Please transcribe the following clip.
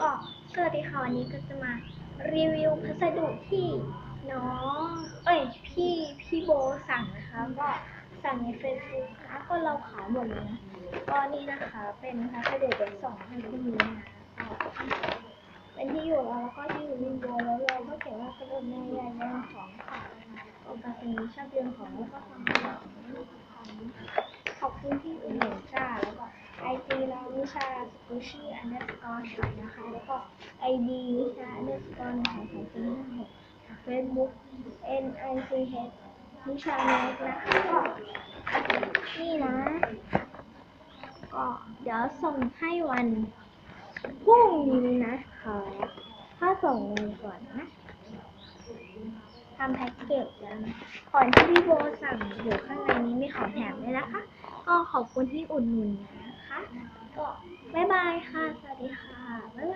ก็สวัสดีค่ะวันนี้ก็จะมารีวิวพัสดุที่น้องเอ้ยพี่พี่โบสั่งนะคะก็สั่งในเฟซบุ๊กนะก็เราขายหมดเลยนะก็นี่นะคะเป็นพัสดุเดี๋ยวส่งให้พรุ่งนี้นะคะเป็นที่อยู่แล้วก็ที่อยู่รีวิวแล้วเราก็เขียนว่าพัสดุในใหญ่เรื่องของค่ะโอกาสนี้ชอบเรื่องของแล้วก็ทำของขอบคุณที่อุ่นหนุนจ้าแล้วก็ ไอจีเราวิ ชาสกุชี่อันเดอร์สกอร์ชอตนะคะ แล้วก็ไอดีวิชาอันเดอร์สกอร์หนึ่งสองสามสี่ห้าหกเฟซบุ๊ก N I C H วิชาเนสนะคะก็นี่นะก็เดี๋ยวส่งให้วันพรุ่งนี้นะคะถ้าส่งเลยก่อนนะทำแพ็กเกจแล้วนะก่อนที่พี่โบสั่งอยู่ข้างในนี้มีของแถมด้วยนะคะ ก็ขอบคุณที่อุดหนุนนะคะ ก็บ๊ายบายค่ะ สวัส ดีค่ะบ๊ายบาย